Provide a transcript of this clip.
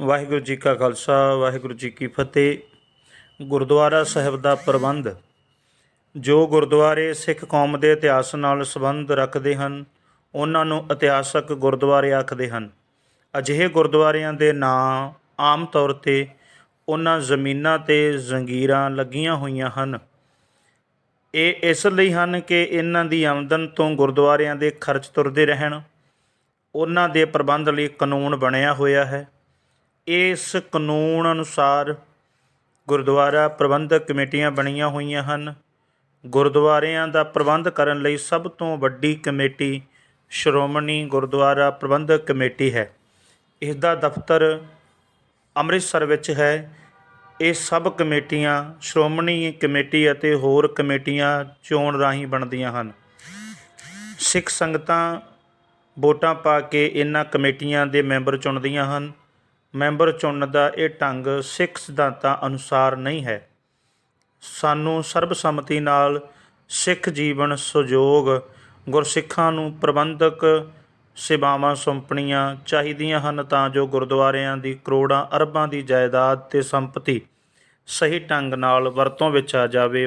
ਵਾਹਿਗੁਰੂ ਜੀ ਕਾ ਖਾਲਸਾ, ਵਾਹਿਗੁਰੂ ਜੀ ਕੀ ਫਤਿਹ। ਗੁਰਦੁਆਰਾ ਸਾਹਿਬ ਦਾ ਪ੍ਰਬੰਧ। ਜੋ ਗੁਰਦੁਆਰੇ ਸਿੱਖ ਕੌਮ ਦੇ ਇਤਿਹਾਸ ਨਾਲ ਸੰਬੰਧ ਰੱਖਦੇ ਹਨ, ਉਹਨਾਂ ਨੂੰ ਇਤਿਹਾਸਕ ਗੁਰਦੁਆਰੇ ਆਖਦੇ ਹਨ। ਅਜਿਹੇ ਗੁਰਦੁਆਰਿਆਂ ਦੇ ਨਾਂ ਆਮ ਤੌਰ ਤੇ ਉਹਨਾਂ ਜ਼ਮੀਨਾਂ ਤੇ ਜ਼ੰਗੀਰਾਂ ਲੱਗੀਆਂ ਹੋਈਆਂ ਹਨ। ਇਹ ਇਸ ਲਈ ਹਨ ਕਿ ਇਹਨਾਂ ਦੀ ਆਮਦਨ ਤੋਂ ਗੁਰਦੁਆਰਿਆਂ ਦੇ ਖਰਚ ਤੁਰਦੇ ਰਹਿਣ। ਉਹਨਾਂ ਦੇ ਪ੍ਰਬੰਧ ਲਈ ਕਾਨੂੰਨ ਬਣਿਆ ਹੋਇਆ ਹੈ। ਇਸ ਕਾਨੂੰਨ ਅਨੁਸਾਰ ਗੁਰਦੁਆਰਾ ਪ੍ਰਬੰਧਕ ਕਮੇਟੀਆਂ ਬਣੀਆਂ ਹੋਈਆਂ ਹਨ। ਗੁਰਦੁਆਰਿਆਂ ਦਾ ਪ੍ਰਬੰਧ ਕਰਨ ਲਈ ਸਭ ਤੋਂ ਵੱਡੀ ਕਮੇਟੀ ਸ਼੍ਰੋਮਣੀ ਗੁਰਦੁਆਰਾ ਪ੍ਰਬੰਧਕ ਕਮੇਟੀ ਹੈ। ਇਸ ਦਾ ਦਫ਼ਤਰ ਅੰਮ੍ਰਿਤਸਰ ਵਿੱਚ ਹੈ। ਇਹ ਸਭ ਕਮੇਟੀਆਂ ਸ਼੍ਰੋਮਣੀ ਕਮੇਟੀ ਅਤੇ ਹੋਰ ਕਮੇਟੀਆਂ ਚੋਣ ਰਾਹੀਂ ਬਣਦੀਆਂ ਹਨ। ਸਿੱਖ ਸੰਗਤਾਂ ਵੋਟਾਂ ਪਾ ਕੇ ਇਹਨਾਂ ਕਮੇਟੀਆਂ ਦੇ ਮੈਂਬਰ ਚੁਣਦੀਆਂ ਹਨ। ਮੈਂਬਰ ਚੁਣਨ ਦਾ ਇਹ ਢੰਗ ਸਿੱਖ ਸਿਧਾਂਤਾਂ ਅਨੁਸਾਰ ਨਹੀਂ ਹੈ। ਸਾਨੂੰ ਸਰਬਸੰਮਤੀ ਨਾਲ ਸਿੱਖ ਜੀਵਨ ਸਹਿਯੋਗ ਗੁਰਸਿੱਖਾਂ ਨੂੰ ਪ੍ਰਬੰਧਕ ਸੇਵਾਵਾਂ ਸੌਂਪਣੀਆਂ ਚਾਹੀਦੀਆਂ ਹਨ ਤਾਂ ਜੋ ਗੁਰਦੁਆਰਿਆਂ ਦੀ ਕਰੋੜਾਂ ਅਰਬਾਂ ਦੀ ਜਾਇਦਾਦ ਤੇ ਸੰਪਤੀ ਸਹੀ ਢੰਗ ਨਾਲ ਵਰਤੋਂ ਵਿੱਚ ਆ ਜਾਵੇ।